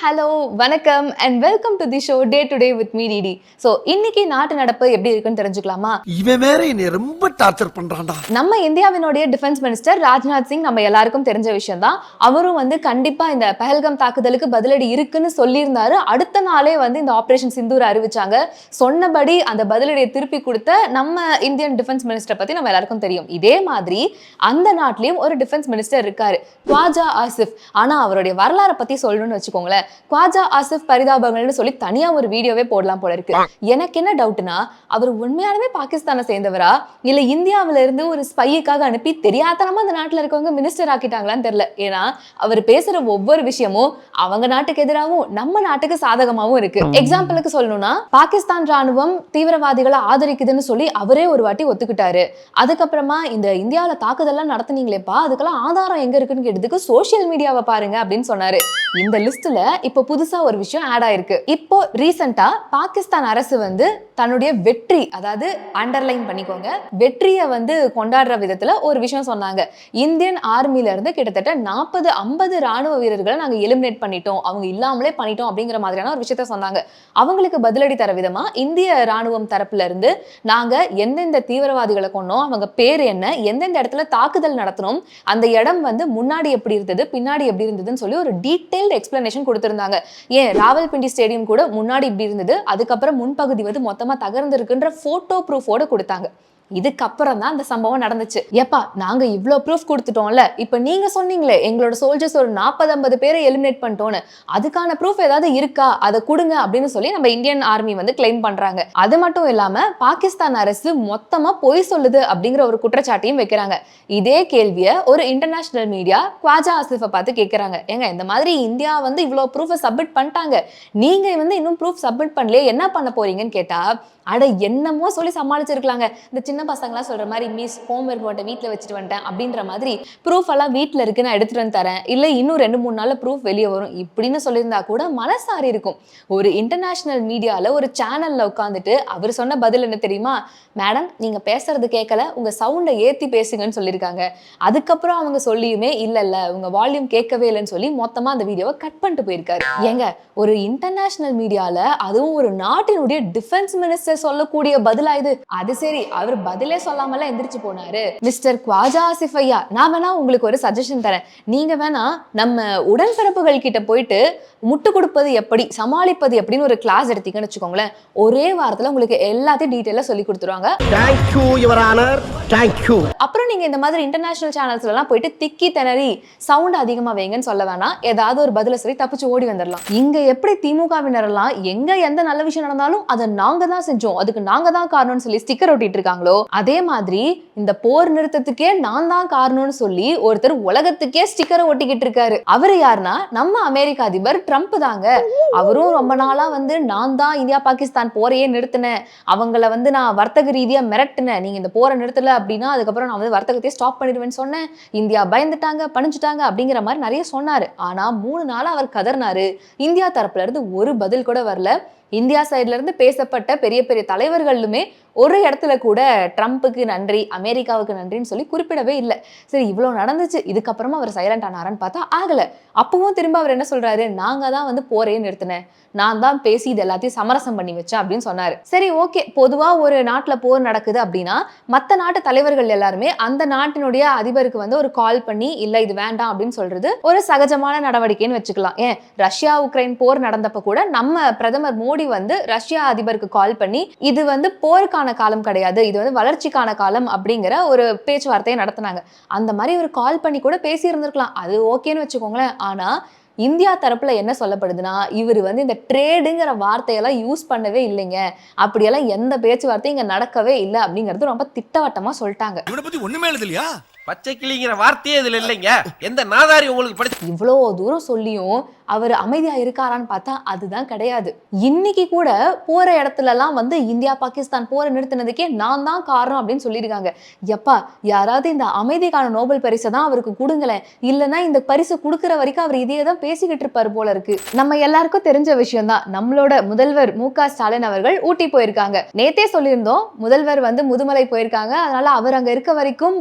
Hello வணக்கம் and welcome to the show day to day with me DD so இன்னைக்கு நாட்டு நடப்பு எப்படி இருக்குன்னு தெரிஞ்சுக்கலாமா? இவன் வேற என்னை ரொம்ப டார்ச்சர் பண்றான்டா. நம்ம இந்தியாவினுடைய டிஃபென்ஸ் மினிஸ்டர் ராஜ்நாத் சிங் நம்ம எல்லாருக்கும் தெரிஞ்ச விஷயம் தான் அவரும் வந்து கண்டிப்பா இந்த பஹல்கம் தாக்குதலுக்கு பதிலடி இருக்குன்னு சொல்லியிருந்தாரு. அடுத்த நாளே வந்து இந்த ஆபரேஷன் சிந்தூர் அறிவிச்சாங்க. சொன்னபடி அந்த பதிலடியை திருப்பி கொடுத்த நம்ம இந்தியன் டிஃபென்ஸ் மினிஸ்டர் பத்தி நம்ம எல்லாருக்கும் தெரியும். இதே மாதிரி அந்த நாட்டிலயும் ஒரு டிஃபென்ஸ் மினிஸ்டர் இருக்காரு குவாஜா ஆசிஃப் ஆனா அவருடைய வரலாறை பத்தி சொல்லணும்னு வச்சுக்கோங்களேன். குவாஜா ஆசிஃப் பரிதாபங்கள்னு சொல்லி தனியா ஒரு வீடியோவே போடலாம் போல இருக்கு. எனக்கு என்ன டவுட்னா அவர் உண்மையாலுமே பாகிஸ்தானை சேர்ந்தவரா? இல்ல இந்தியாவில இருந்து ஒரு ஸ்பையுக்காக அனுப்பி தெரியாதனமா அந்த நாட்டுல இருக்கவங்க மினிஸ்டர் ஆக்கிட்டாங்களான்னு தெரியல. ஏன்னா அவர் பேசுற ஒவ்வொரு விஷயமும் அவங்க நாட்டுக்கு எதிராகவும் நம்ம நாட்டுக்கு சாதகமாவும் இருக்கு. எக்ஸாம்பிளுக்கு சொல்லணும்னா பாகிஸ்தான் ராணுவம் தீவிரவாதிகளை ஆதரிக்குதுன்னு சொல்லி அவரே ஒரு வாட்டி ஒத்துக்கிட்டாரு. அதுக்கப்புறமா இந்த இந்தியாவில தாக்குதல்லாம் நடத்துனீங்களேப்பா அதுக்கெல்லாம் ஆதாரம் எங்க இருக்குன்னு கேட்டதுக்கு சோஷியல் மீடியாவை பாருங்க அப்படின்னு சொன்னாரு. இந்த லிஸ்ட்ல இப்போ புதுசா ஒரு விஷயம் ஆட் ஆயிருக்கு. இப்போ ரீசெண்டா பாகிஸ்தான் அரசு வந்து தன்னுடைய வெற்றி அதாவது அண்டர்லைன் பண்ணிக்கோங்க வெற்றியை வந்து கொண்டாடுற விதத்துல ஒரு விஷயம் சொன்னாங்க. இந்தியன் ஆர்மில இருந்து கிட்டத்தட்ட நாற்பது ஐம்பது ராணுவ வீரர்களை நாங்க எலிமினேட் பண்ணிட்டோம். அவங்க இல்லாமலே பண்ணிட்டோம் அப்படிங்கிற மாதிரியான ஒரு விஷயத்த சொன்னாங்க. அவங்களுக்கு பதிலடி தர விதமா இந்திய ராணுவம் தரப்புல இருந்து நாங்க எந்தெந்த தீவிரவாதிகளை கொண்டோம் அவங்க பேர் என்ன எந்தெந்த இடத்துல தாக்குதல் நடத்தணும் அந்த இடம் வந்து முன்னாடி எப்படி இருந்தது பின்னாடி எப்படி இருந்ததுன்னு சொல்லி ஒரு டீட்டெயில்டு எக்ஸ்பிளனேஷன் கொடுத்துருந்தாங்க. ஏன்? ராவல்பிண்டி ஸ்டேடியம் கூட முன்னாடி இப்படி இருந்தது. அதுக்கப்புறம் முன்பகுதி வந்து மொத்தமா தகர்ந்திருக்குன்ற போட்டோ ப்ரூஃபோட கொடுத்தாங்க. இதுக்கப்புறம் தான் அந்த சம்பவம் நடந்துச்சு. ஏப்பா நாங்க இவ்வளோ ப்ரூஃப் கொடுத்துட்டோம்ல இப்போ நீங்க சொன்னீங்களே எங்களோட சோல்ஜர்ஸ் ஒரு நாற்பது ஐம்பது பேரை எலிமினேட் பண்ணிட்டோன்னு அதுக்கான ப்ரூஃப் ஏதாவது இருக்கா? அதை கொடுங்க அப்படின்னு சொல்லி நம்ம இந்தியன் ஆர்மி வந்து கிளைம் பண்றாங்க. அது மட்டும் இல்லாம பாகிஸ்தான் அரசு மொத்தமா பொய் சொல்லுது அப்படிங்கிற ஒரு குற்றச்சாட்டையும் வைக்கிறாங்க. இதே கேள்வியை ஒரு இன்டர்நேஷனல் மீடியா குவாஜா ஆசிஃபை பார்த்து கேட்கறாங்க ஏங்க இந்த மாதிரி இந்தியா வந்து இவ்வளோ ப்ரூஃபை சப்மிட் பண்ணிட்டாங்க. நீங்க வந்து இன்னும் ப்ரூஃப் சப்மிட் பண்ணலையே என்ன பண்ண போறீங்கன்னு கேட்டா அட என்னமோ சொல்லி சமாளிச்சிருக்கலாங்க. இந்த சின்ன பசங்களாம் சொல்ற மாதிரி மிஸ் ஹோம் ஒர்க் போட்ட வீட்டில் வச்சுட்டு வந்துட்டேன். அப்படின்ற மாதிரி ப்ரூஃப் எல்லாம் வீட்டில் இருக்கு நான் எடுத்துட்டு வந்து தரேன். இல்லை இன்னும் ரெண்டு மூணு நாள் ப்ரூஃப் வெளியே வரும் இப்படின்னு சொல்லியிருந்தா கூட மனசாரி இருக்கும். ஒரு இன்டர்நேஷனல் மீடியாவில் ஒரு சேனலில் உட்காந்துட்டு அவர் சொன்ன பதில் என்ன தெரியுமா? மேடம் நீங்கள் பேசுறது கேட்கல உங்கள் சவுண்டை ஏற்றி பேசுங்கன்னு சொல்லியிருக்காங்க. அதுக்கப்புறம் அவங்க சொல்லியுமே இல்லை இல்லை உங்கள் வால்யூம் கேட்கவே இல்லைன்னு சொல்லி மொத்தமாக அந்த வீடியோவை கட் பண்ணிட்டு போயிருக்காரு. ஏங்க ஒரு இன்டர்நேஷனல் மீடியாவில் அதுவும் ஒரு நாட்டினுடைய டிஃபென்ஸ் மினிஸ்டர் சொல்லக்கூடிய பதிலா இது? அது சரி அவர் பதிலே சொல்லாமல எந்திரிச்சு போனாரு. மிஸ்டர் குவாஜா ஆசிஃப் ஐயா நான் வேணா உங்களுக்கு ஒரு சஜஷன் தரேன். நீங்க வேணா நம்ம உடன்பிறப்புகள் கிட்ட போயிட்டு முட்டு கொடுப்பது எப்படி சமாளிப்பது எப்படின்னு ஒரு கிளாஸ் எடுத்தீங்கன்னு வச்சுக்கோங்களேன். ஒரே வாரத்துல உங்களுக்கு எல்லாத்தையும் டீட்டெயிலாக சொல்லி கொடுத்துருவாங்க. அப்புறம் நீங்க இந்த மாதிரி இன்டர்நேஷனல் சேனல்ஸ்ல எல்லாம் போயிட்டு திக்கி திணறி சவுண்ட் அதிகமா வைங்கன்னு சொல்ல வேணாம் ஏதாவது ஒரு பதில சொல்லி தப்பிச்சு ஓடி வந்துடலாம் இங்க எப்படி திமுகவினர் எல்லாம் எங்க எந்த நல்ல விஷயம் நடந்தாலும் அதை நாங்க தான் செஞ்சோம் அதுக்கு நாங்க தான் காரணம்னு சொல்லி ஸ்டிக்கர் ஒட்டிட்டு இருக்காங்களோ அதே மாதிரி இந்த போர் நிறுத்தத்துக்கே நான் தான் காரணம்னு சொல்லி ஒருத்தர் உலகத்துக்கே ஸ்டிக்கரை ஒட்டிக்கிட்டு இருக்காரு அவரு யாருன்னா நம்ம அமெரிக்க அதிபர் ட்ரம்ப் தாங்க. அவரும் ரொம்ப நாளா வந்து நான் தான் இந்தியா பாகிஸ்தான் போரையே நிறுத்தினேன். அவங்கள வந்து நான் வர்த்தக ரீதியா மிரட்டினேன். நீங்க இந்த போரை நிறுத்தல அப்படின்னா அதுக்கப்புறம் நான் வந்து வர்த்தகத்தையே ஸ்டாப் பண்ணிடுவேன்னு சொன்னேன். இந்தியா பயந்துட்டாங்க பணிஞ்சுட்டாங்க அப்படிங்கிற மாதிரி நிறைய சொன்னாரு. ஆனா மூணு நாளா அவர் கதர்னாரு இந்தியா தரப்புல இருந்து ஒரு பதில் கூட வரல. இந்தியா சைட்ல இருந்து பேசப்பட்ட பெரிய பெரிய தலைவர்களுமே ஒரு இடத்துல கூட ட்ரம்ப்புக்கு நன்றி அமெரிக்காவுக்கு நன்றின்னு சொல்லி குறிப்பிடவே இல்லை. சரி இவ்வளோ நடந்துச்சு இதுக்கப்புறமா அவர் சைலண்ட் ஆனாரான்னு பார்த்தா ஆகலை. அப்பவும் திரும்ப அவர் என்ன சொல்கிறாரு நாங்கள் தான் வந்து போரையே நிறுத்தினேன். நான் தான் பேசி இது எல்லாத்தையும் சமரசம் பண்ணி வச்சேன் அப்படின்னு சொன்னார். சரி ஓகே. பொதுவாக ஒரு நாட்டில் போர் நடக்குது அப்படின்னா மற்ற நாட்டு தலைவர்கள் எல்லாருமே அந்த நாட்டினுடைய அதிபருக்கு வந்து ஒரு கால் பண்ணி இல்லை இது வேண்டாம் அப்படின்னு சொல்றது ஒரு சகஜமான நடவடிக்கைன்னு வச்சுக்கலாம். ஏன்? ரஷ்யா உக்ரைன் போர் நடந்தப்ப கூட நம்ம பிரதமர் மோடி வந்து ரஷ்யா அதிபருக்கு கால் பண்ணி இது வந்து போருக்கான காலம் கிடையாது. இது வந்து வளர்ச்சிக்கான காலம் அப்படிங்கிற ஒரு பேச்சுவார்த்தையை நடத்தினாங்க. அந்த மாதிரி ஒரு கால் பண்ணி கூட பேசி இருந்திருக்கலாம் அது ஓகேன்னு வச்சுக்கோங்களேன். ஆனா இந்தியா தரப்புல என்ன சொல்லப்படுதுன்னா இவர் வந்து இந்த ட்ரேடுங்கிற வார்த்தையெல்லாம் யூஸ் பண்ணவே இல்லைங்க. அப்படியெல்லாம் எந்த பேச்சுவார்த்தையும் இங்க நடக்கவே இல்லை அப்படிங்கிறது ரொம்ப திட்டவட்டமா சொல்லிட்டாங்க. இவனை பத்தி ஒண்ணுமே எழுதலையா? பச்சை கிளிங்கிற வார்த்தையே இதுல இல்லைங்க. எந்த நாதாரி உங்களுக்கு படிச்சு இவ்வளோ தூரம் சொல்லியும் அவர் அமைதியா இருக்காரான்னு பார்த்தா அதுதான் கிடையாது. இன்னைக்கு கூட போற இடத்துலலாம் வந்து இந்தியா பாகிஸ்தான் போரை நிறுத்தினதுக்கே நான் தான் காரணம் அப்படின்னு சொல்லியிருக்காங்க. எப்பா யாராவது இந்த அமைதிக்கான நோபல் பரிசை தான் அவருக்கு கொடுங்களேன். இல்லைன்னா இந்த பரிசு கொடுக்குற வரைக்கும் அவர் இதையே தான் பேசிக்கிட்டு இருப்பாரு போல இருக்கு. நம்ம எல்லாருக்கும் தெரிஞ்ச விஷயம் தான் நம்மளோட முதல்வர் மு க ஸ்டாலின் அவர்கள் ஊட்டி போயிருக்காங்க. நேத்தே சொல்லியிருந்தோம் முதல்வர் வந்து முதுமலை போயிருக்காங்க. அதனால அவர் அங்க இருக்க வரைக்கும்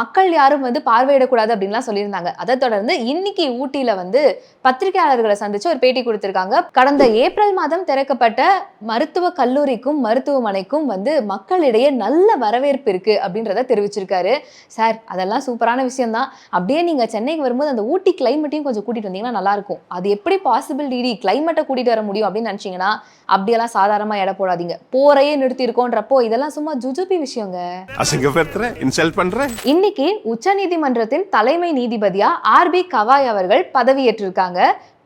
மக்கள் யாரும் வந்து பார்வையிடக்கூடாது அப்படின்லாம் சொல்லியிருந்தாங்க. அதை தொடர்ந்து இன்னைக்கு ஊட்டியில வந்து பத்திரிகை பத்திரிகையாளர்களை சந்திச்சு ஒரு பேட்டி கொடுத்திருக்காங்க. கடந்த ஏப்ரல் மாதம் திறக்கப்பட்ட மருத்துவ கல்லூரிக்கும் மருத்துவமனைக்கும் வந்து மக்களிடையே நல்ல வரவேற்பு இருக்கு அப்படின்றத தெரிவிச்சிருக்காரு. சார் அதெல்லாம் சூப்பரான விஷயம் தான் அப்படியே நீங்க சென்னைக்கு வரும்போது அந்த ஊட்டி கிளைமேட்டையும் கொஞ்சம் கூட்டிட்டு வந்தீங்கன்னா நல்லா இருக்கும் அது எப்படி பாசிபிள் டிடி கிளைமேட்டை கூட்டிட்டு வர முடியும் அப்படின்னு நினைச்சீங்கன்னா அப்படியெல்லாம் சாதாரணமா எடை போடாதீங்க. போரையே நிறுத்தி இருக்கோன்றப்போ இதெல்லாம் சும்மா ஜுஜுபி விஷயங்க. இன்னைக்கு உச்சநீதிமன்றத்தின் தலைமை நீதிபதியா ஆர்பி கவாய் அவர்கள் பதவியேற்றிருக்காங்க.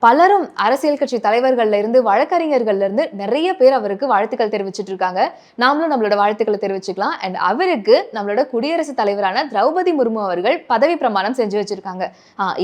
பலரும் அரசியல் கட்சி தலைவர்கள்ல இருந்து வழக்கறிஞர்கள்ல இருந்து நிறைய பேர் அவருக்கு வாழ்த்துக்கள் தெரிவிச்சிட்டு இருக்காங்க. நாமளும் நம்மளோட வாழ்த்துக்களை தெரிவிச்சுக்கலாம். அண்ட் அவருக்கு நம்மளோட குடியரசுத் தலைவரான திரௌபதி முர்மு அவர்கள் பதவி பிரமாணம் செஞ்சு வச்சிருக்காங்க.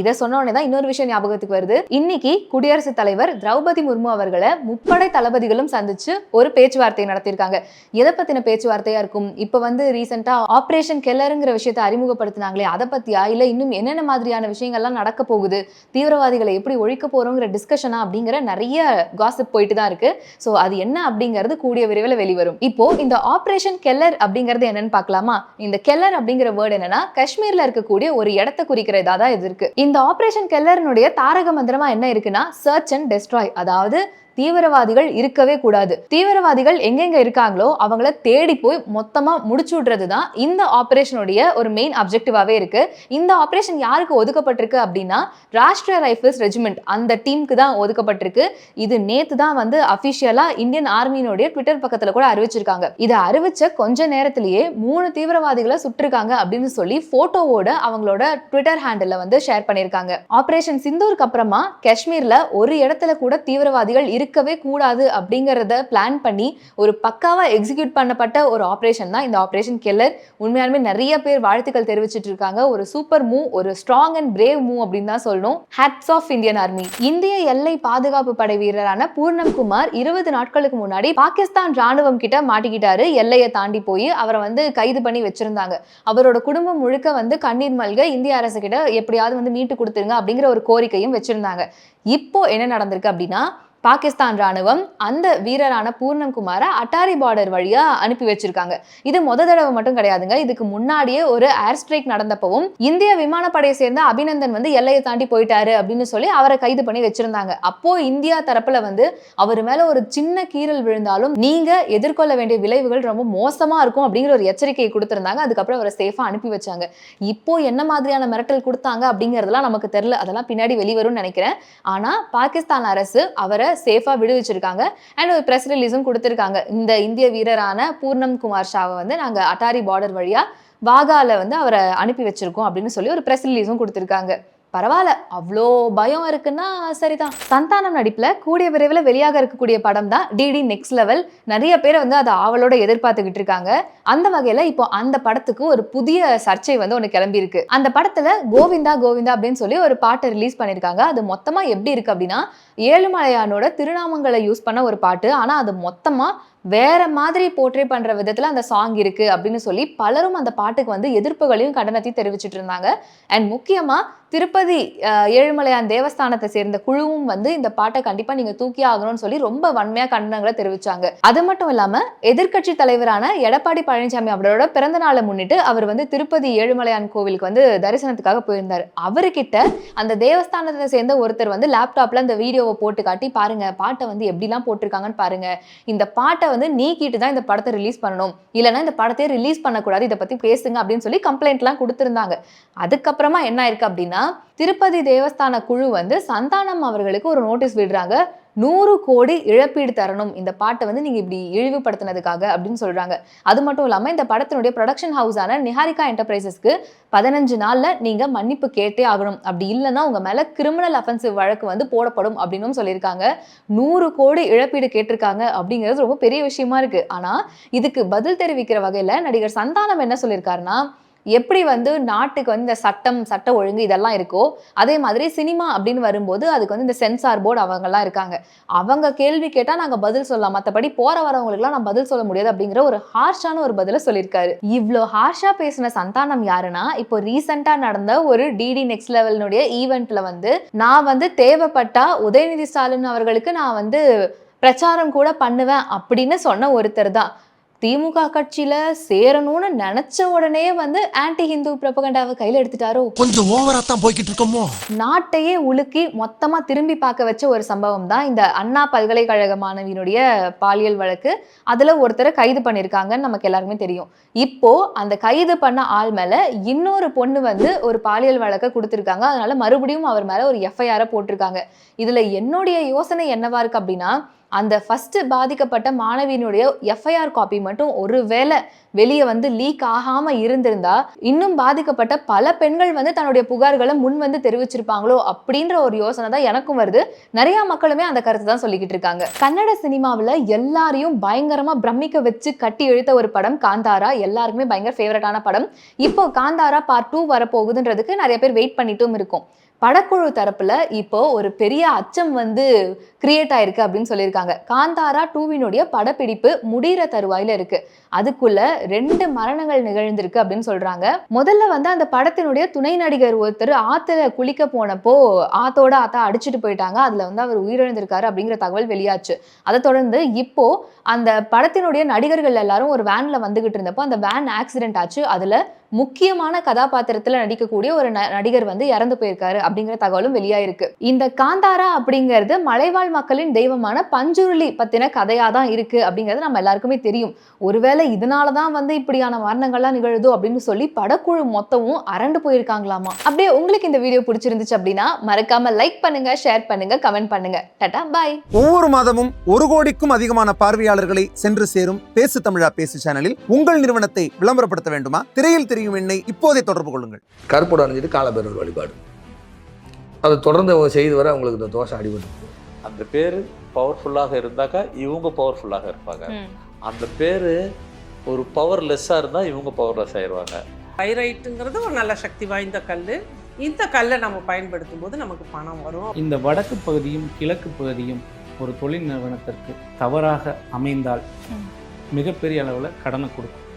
இதை சொன்ன உடனே தான் இன்னொரு விஷயம் ஞாபகத்துக்கு வருது. இன்னைக்கு குடியரசுத் தலைவர் திரௌபதி முர்மு அவர்களை முப்படை தளபதிகளும் சந்திச்சு ஒரு பேச்சுவார்த்தை நடத்தியிருக்காங்க. எதை பத்தின பேச்சுவார்த்தையா இருக்கும்? இப்போ வந்து ரீசெண்டா ஆப்ரேஷன் கெல்லருங்கிற விஷயத்தை அறிமுகப்படுத்தினாங்களே அதை பத்தியா? இல்ல இன்னும் என்னென்ன மாதிரியான விஷயங்கள்லாம் நடக்க போகுது? தீவிரவாதிகளை எப்படி ஒழிக்க போகிறோங்கிற டிஸ்கஷனா அப்படிங்கிற நிறைய காசிப் போயிட்டு தான் இருக்கு. ஸோ அது என்ன அப்படிங்கிறது கூடிய விரைவில் வெளிவரும். இப்போ இந்த ஆப்ரேஷன் கெல்லர் அப்படிங்கிறது என்னன்னு பார்க்கலாமா? இந்த கெல்லர் அப்படிங்கிற வேர்டு என்னன்னா காஷ்மீர்ல இருக்கக்கூடிய ஒரு இடத்தை குறிக்கிறதா தான் இது இருக்கு. இந்த ஆப்ரேஷன் கெல்லர்னுடைய தாரக மந்திரமா என்ன இருக்குன்னா சர்ச் அண்ட் டெஸ்ட்ராய் அதாவது தீவிரவாதிகள் இருக்கவே கூடாது. தீவிரவாதிகள் எங்கெங்க இருக்காங்களோ அவங்கள தேடி போய் மொத்தமா முடிச்சு விடுறது தான் இந்த ஆபரேஷனுடைய ஒரு மெயின் அப்ஜெக்டிவாவே இருக்கு. இந்த ஆபரேஷன் யாருக்கு ஒதுக்கப்பட்டிருக்கு அப்படின்னா ராஷ்டிரிய ரைஃபிள்ஸ் ரெஜிமெண்ட் அந்த டீமுக்கு தான் ஒதுக்கப்பட்டிருக்கு. இது நேத்து தான் வந்து அபிஷியலா இந்தியன் ஆர்மியினுடைய ட்விட்டர் பக்கத்துல கூட அறிவிச்சிருக்காங்க. இதை அறிவிச்ச கொஞ்ச நேரத்திலேயே மூணு தீவிரவாதிகளை சுட்டிருக்காங்க அப்படின்னு சொல்லி போட்டோவோட அவங்களோட ட்விட்டர் ஹேண்டில் வந்து ஷேர் பண்ணியிருக்காங்க ஆபரேஷன் சிந்தூருக்கு அப்புறமா காஷ்மீர்ல ஒரு இடத்துல கூட தீவிரவாதிகள் இருக்கவே கூடாது அப்படிங்கிறத பிளான் பண்ணி ஒரு பக்காவாக எக்ஸிக்யூட் பண்ணப்பட்ட ஒரு ஆப்ரேஷன் தான் இந்த ஆப்ரேஷன் கெல்லர் உண்மையாலுமே நிறைய பேர் வாழ்த்துக்கள் தெரிவிச்சிட்டு இருக்காங்க. ஒரு சூப்பர் மூவ் ஒரு ஸ்ட்ராங் அண்ட் பிரேவ் மூவ் அப்படின்னு தான் சொல்லணும். ஹேட்ஸ் ஆஃப் இந்தியன் ஆர்மி இந்திய எல்லை பாதுகாப்பு படை வீரரான பூர்ணம் குமார் இருபது நாட்களுக்கு முன்னாடி பாகிஸ்தான் ராணுவம் கிட்ட மாட்டிக்கிட்டாரு. எல்லையை தாண்டி போய் அவரை வந்து கைது பண்ணி வச்சிருந்தாங்க. அவரோட குடும்பம் முழுக்க வந்து கண்ணீர் மல்க இந்திய அரசு கிட்ட எப்படியாவது வந்து மீட்டு கொடுத்துருங்க அப்படிங்கிற ஒரு கோரிக்கையும் வச்சிருந்தாங்க. இப்போ என்ன நடந்திருக்கு அப்படின்னா பாகிஸ்தான் ராணுவம் அந்த வீரரான பூர்ணம் குமாரை அட்டாரி பார்டர் வழியா அனுப்பி வச்சிருக்காங்க. இது முத தடவை மட்டும் கிடையாதுங்க. இதுக்கு முன்னாடியே ஒரு ஏர் ஸ்ட்ரைக் நடந்தப்பவும் இந்திய விமானப்படையை சேர்ந்த அபிநந்தன் வந்து எல்லையை தாண்டி போயிட்டாரு அப்படின்னு சொல்லி அவரை கைது பண்ணி வச்சிருந்தாங்க. அப்போ இந்தியா தரப்புல வந்து அவர் மேல ஒரு சின்ன கீறல் விழுந்தாலும் நீங்க எதிர்கொள்ள வேண்டிய விளைவுகள் ரொம்ப மோசமா இருக்கும் அப்படிங்கிற ஒரு எச்சரிக்கையை கொடுத்திருந்தாங்க. அதுக்கப்புறம் அவரை சேஃபா அனுப்பி வச்சாங்க. இப்போ என்ன மாதிரியான மிரட்டல் கொடுத்தாங்க அப்படிங்கறதெல்லாம் நமக்கு தெரியல. அதெல்லாம் பின்னாடி வெளிவரும்னு நினைக்கிறேன். ஆனா பாகிஸ்தான் அரசு அவரை சேஃபாக விடுவிச்சிருக்காங்க. அண்ட் ஒரு ப்ரெஸ் ரிலீஸும் கொடுத்துருக்காங்க. இந்த இந்திய வீரரான பூர்ணம் குமார் ஷாவை வந்து நாங்கள் அட்டாரி பார்டர் வழியா வாகால வந்து அவரை அனுப்பி வச்சிருக்கோம் அப்படின்னு சொல்லி ஒரு ப்ரெஸ் ரிலீஸும் கொடுத்துருக்காங்க. பரவாயில்ல அவ்வளோ பயம் இருக்குன்னா சரிதான். சந்தானம் நடிப்பில் கூடிய விரைவில் வெளியாக இருக்கக்கூடிய படம் தான் டிடி நெக்ஸ்ட் லெவல் நிறைய பேர் வந்து அதை ஆவலோட எதிர்பார்த்துக்கிட்டு இருக்காங்க. அந்த வகையில் இப்போ அந்த படத்துக்கு ஒரு புதிய சர்ச்சை வந்து ஒன்று கிளம்பியிருக்கு. அந்த படத்தில் கோவிந்தா கோவிந்தா அப்படின்னு சொல்லி ஒரு பாட்டை ரிலீஸ் பண்ணியிருக்காங்க. அது மொத்தமாக எப்படி இருக்குது அப்படின்னா ஏழுமலையானோட திருநாமங்களை யூஸ் பண்ண ஒரு பாட்டு. ஆனால் அது மொத்தமாக வேற மாதிரி போர்ட்ரே பண்ற விதத்துல அந்த சாங் இருக்கு அப்படின்னு சொல்லி பலரும் அந்த பாட்டுக்கு வந்து எதிர்ப்புகளையும் கண்டனத்தையும் தெரிவிச்சிட்டு இருந்தாங்க. அண்ட் முக்கியமா திருப்பதி ஏழுமலையான் தேவஸ்தானத்தை சேர்ந்த குழுவும் வந்து இந்த பாட்டை கண்டிப்பா நீங்க தூக்கி ஆகணும்னு சொல்லி ரொம்ப வன்மையா கண்டனங்களை தெரிவிச்சாங்க. அது மட்டும் இல்லாம எதிர்க்கட்சி தலைவரான எடப்பாடி பழனிசாமி அவரோட பிறந்த நாளை முன்னிட்டு அவர் வந்து திருப்பதி ஏழுமலையான் கோவிலுக்கு வந்து தரிசனத்துக்காக போயிருந்தார். அவர்கிட்ட அந்த தேவஸ்தானத்தை சேர்ந்த ஒருத்தர் வந்து லேப்டாப்ல அந்த வீடியோவை போட்டு காட்டி பாருங்க பாட்டை வந்து எப்படிலாம் போட்டிருக்காங்கன்னு பாருங்க. இந்த பாட்டை வந்து நீக்கிட்டு தான் இந்த படத்தை ரிலீஸ் பண்ணணும். இல்லைன்னா இந்த படத்தையே ரிலீஸ் பண்ணக்கூடாது. இதை பற்றி பேசுங்க அப்படின்னு சொல்லி கம்ப்ளைண்ட்லாம் கொடுத்துருந்தாங்க. அதுக்கப்புறமா என்ன ஆயிருக்கு அப்படின்னா திருப்பதி தேவஸ்தான குழு வந்து சந்தானம் அவர்களுக்கு ஒரு நோட்டீஸ் விடுறாங்க. நூறு கோடி இழப்பீடு தரணும். இந்த பாட்டை வந்து நீங்க இப்படி இழிவுபடுத்தினதுக்காக அப்படின்னு சொல்றாங்க. அது மட்டும் இல்லாம இந்த படத்தினுடைய ப்ரொடக்ஷன் ஹவுஸான நிஹாரிகா என்டர்பிரைசஸ்க்கு பதினஞ்சு நாள்ல நீங்க மன்னிப்பு கேட்டே ஆகணும். அப்படி இல்லைன்னா உங்க மேல கிரிமினல் அஃபென்சிவ் வழக்கு வந்து போடப்படும் அப்படின்னும் சொல்லியிருக்காங்க. நூறு கோடி இழப்பீடு கேட்டிருக்காங்க அப்படிங்கிறது ரொம்ப பெரிய விஷயமா இருக்கு. ஆனா இதுக்கு பதில் தெரிவிக்கிற வகையில நடிகர் சந்தானம் என்ன சொல்லியிருக்காருன்னா எப்படி வந்து நாட்டுக்கு வந்து இந்த சட்டம் சட்ட ஒழுங்கு இதெல்லாம் இருக்கோ அதே மாதிரி சினிமா அப்படின்னு வரும்போது அதுக்கு வந்து இந்த சென்சார் போர்டு அவங்கெல்லாம் இருக்காங்க. அவங்க கேள்வி கேட்டால் நாங்கள் பதில் சொல்லலாம். மற்றபடி போற வரவங்களுக்குலாம் நான் பதில் சொல்ல முடியாது அப்படிங்கிற ஒரு ஹார்ஷான ஒரு பதில சொல்லியிருக்காரு. இவ்வளோ ஹார்ஷா பேசின சந்தானம் யாருன்னா இப்போ ரீசெண்டாக நடந்த ஒரு டிடி நெக்ஸ்ட் லெவலினுடைய ஈவெண்ட்ல வந்து நான் வந்து தேவைப்பட்டா உதயநிதி ஸ்டாலின் அவர்களுக்கு நான் வந்து பிரச்சாரம் கூட பண்ணுவேன் அப்படின்னு சொன்ன ஒருத்தர் தான். திமுக கட்சியில சேரணும்னு நினைச்ச உடனே வந்து ஆன்டி ஹிந்து பிரபகண்டாவை கையில எடுத்துட்டாரோ? கொஞ்சம் ஓவரா தான் போய்கிட்டு இருக்கோமோ? நாட்டையே உலுக்கி மொத்தமா திரும்பி பார்க்க வச்ச ஒரு சம்பவம் தான் இந்த அண்ணா பல்கலைக்கழக மாணவியினுடைய பாலியல் வழக்கு. அதுல ஒருத்தரை கைது பண்ணியிருக்காங்கன்னு நமக்கு எல்லாருக்குமே தெரியும். இப்போ அந்த கைது பண்ண ஆள் மேல இன்னொரு பொண்ணு வந்து ஒரு பாலியல் வழக்கை கொடுத்துருக்காங்க. அதனால மறுபடியும் அவர் மேல ஒரு எஃப்ஐஆரை போட்டிருக்காங்க. இதுல என்னுடைய யோசனை என்னவா இருக்கு அப்படின்னா அந்த ஃபஸ்ட்டு பாதிக்கப்பட்ட மாணவியினுடைய எஃப்ஐஆர் காப்பி மட்டும் ஒருவேளை வெளியே வந்து லீக் ஆகாமல் இருந்திருந்தா இன்னும் பாதிக்கப்பட்ட பல பெண்கள் வந்து தன்னுடைய புகார்களை முன் வந்து தெரிவிச்சிருப்பாங்களோ அப்படின்ற ஒரு யோசனை தான் எனக்கும் வருது. நிறைய மக்களுமே அந்த கருத்து தான் சொல்லிக்கிட்டு இருக்காங்க. கன்னட சினிமாவில் எல்லாரையும் பயங்கரமாக பிரமிக்க வச்சு கட்டி எழுத்த ஒரு படம் காந்தாரா. எல்லாருக்குமே பயங்கர ஃபேவரட்டான படம். இப்போ காந்தாரா பார்ட் டூ வரப்போகுதுன்றதுக்கு நிறைய பேர் வெயிட் பண்ணிட்டும் இருக்கும். படக்குழு தரப்புல இப்போ ஒரு பெரிய அச்சம் வந்து கிரியேட் ஆயிருக்கு அப்படின்னு சொல்லியிருக்காங்க. காந்தாரா டூவினுடைய படப்பிடிப்பு முடிகிற தருவாயில இருக்கு. அதுக்குள்ள ரெண்டு மரணங்கள் நிகழ்ந்திருக்கு அப்படின்னு சொல்றாங்க. முதல்ல வந்து அந்த படத்தினுடைய துணை நடிகர் ஒருத்தர் ஆத்துல குளிக்க போனப்போ ஆத்தோட ஆத்தா அடிச்சுட்டு போயிட்டாங்க. அதுல வந்து அவர் உயிரிழந்திருக்காரு அப்படிங்கிற தகவல் வெளியாச்சு. அதை தொடர்ந்து இப்போ அந்த படத்தினுடைய நடிகர்கள் எல்லாரும் ஒரு வேன்ல வந்துகிட்டு இருந்தப்போ அந்த வேன் ஆக்சிடென்ட் ஆச்சு. அதுல முக்கியமான கதாபாத்திரத்துல நடிக்கக்கூடிய ஒரு ந- நடிகர் வந்து இறந்து போயிருக்காரு அப்படிங்கிற தகவலும் வெளியாயிருக்கு. இந்த காந்தாரா அப்படிங்கிறது மலைவாழ் மக்களின் தெய்வமான பஞ்சுருளி பத்தின கதையா தான் இருக்கு அப்படிங்கிறது நம்ம எல்லாருக்குமே தெரியும். ஒருவேளை இதனால தான் வந்து இப்படியான மரணங்கள்லாம் நிகழுதோ அப்படின்னு சொல்லி படக்குழு மொத்தமும் அரண்டு போயிருக்காங்களாமா? அப்படியே உங்களுக்கு இந்த வீடியோ பிடிச்சிருந்துச்சு அப்படின்னா மறக்காம லைக் பண்ணுங்க ஷேர் பண்ணுங்க கமெண்ட் பண்ணுங்க. டாடா பாய் ஒவ்வொரு மாதமும் ஒரு கோடிக்கும் அதிகமான பார்வையாளர்களை சென்று சேரும் பேசு தமிழா பேசு சேனலில் உங்கள் நிறுவனத்தை விளம்பரப்படுத்த வேண்டுமா? திரையில் தெரியும் எண்ணை இப்போதே தொடர்பு கொள்ளுங்கள். கருப்போட அணிஞ்சிட்டு காலபேரர் வழிபாடு. அதை தொடர்ந்து அவங்க செய்து வர அவங்களுக்கு இந்த தோஷம் அடிபட்டு. அந்த பேர் பவர்ஃபுல்லாக இருந்தாக்கா இவங்க பவர்ஃபுல்லாக இருப்பாங்க. அந்த பேர் ஒரு பவர்லெஸ்ஸாக இருந்தால் இவங்க பவர்லெஸ் ஆயிடுவாங்க பைரைட்டுங்கிறது ஒரு நல்ல சக்தி வாய்ந்த கல் இந்த கல்லை நம்ம பயன்படுத்தும் போது நமக்கு பணம் வரும். இந்த வடக்கு பகுதியும் கிழக்கு பகுதியும் ஒரு தொழில் நிறுவனத்திற்கு தவறாக அமைந்தால் மிகப்பெரிய அளவில் கடனை கொடுக்கும்.